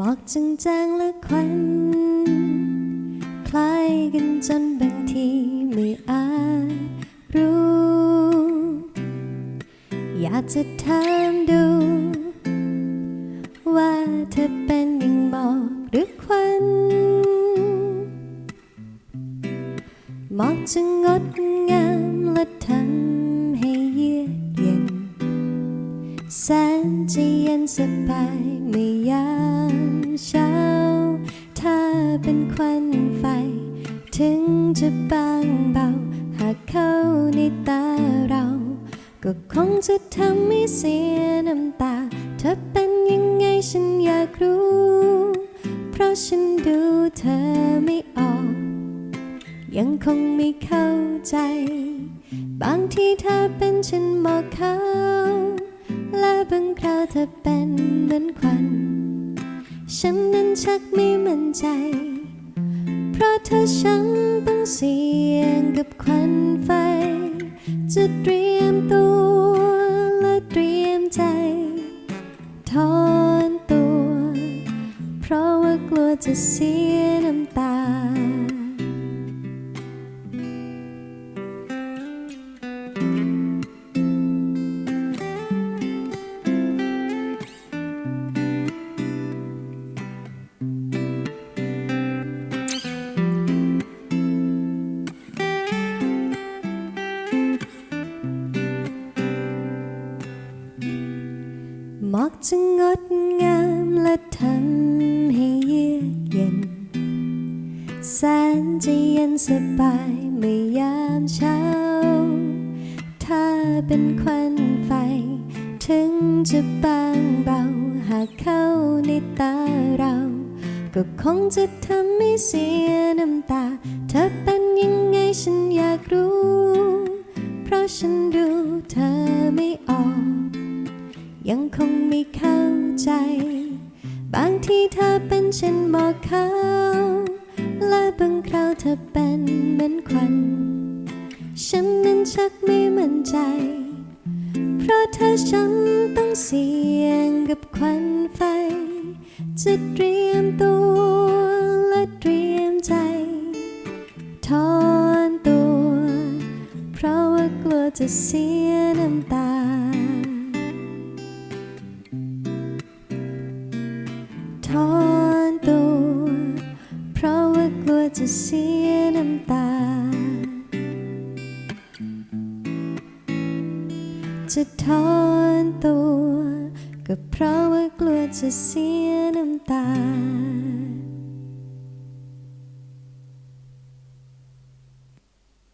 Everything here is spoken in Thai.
หมอกจางๆและควัน คล้ายกันจนบางทีไม่อาจ อยากจะถามดู ว่าเธอเป็นอย่างหมอกหรือควันหมอกจะงดงามและทำให้เยือกเย็นแสนจะเย็นสบายเมื่อยามเช้า ถ้าเป็นควันไฟ ถึงจะบางเบา จะทำให้เสียน้ำตา เธอเป็นยังไงฉันอยากรู้ เพราะฉันดูเธอไม่ออก ยังคงไม่เข้าใจ บางทีเธอเป็นฉันหมอกขาวและบางคราวเธอเป็นเหมือนควัน ฉันนั้นชักไม่มั่นใจ เพราะเธอฉันต้องเสี่ยงกับควันไฟ จะเตรีย ว่ากลัวจะเสียน้ำตา หมอกจะงดงามและทำ แสนจะเย็นสบายเมื่อยามเช้า ถ้าเป็นควันไฟ ถึงจะบางเบา หากเข้าในตาเรา ก็คงจะทำให้เสียน้ำตา เธอเป็นยังไงฉันอยากรู้ เพราะฉันดูเธอไม่ออก ยังคงไม่เข้าใจ บางทีเธอเป็นเช่นหมอกเขา บางคราวเธอเป็นเหมือนควัน ฉันนั้นชักไม่มั่นใจ เพราะเธอฉันต้องเสี่ยงกับควันไฟ จะเตรียมตัวและเตรียมใจถอนตัว เพราะว่ากลัวจะเสียน้ำตา จะเสียน้ำตา จะถอนตัว ก็เพราะว่ากลัวจะเสียน้ำตา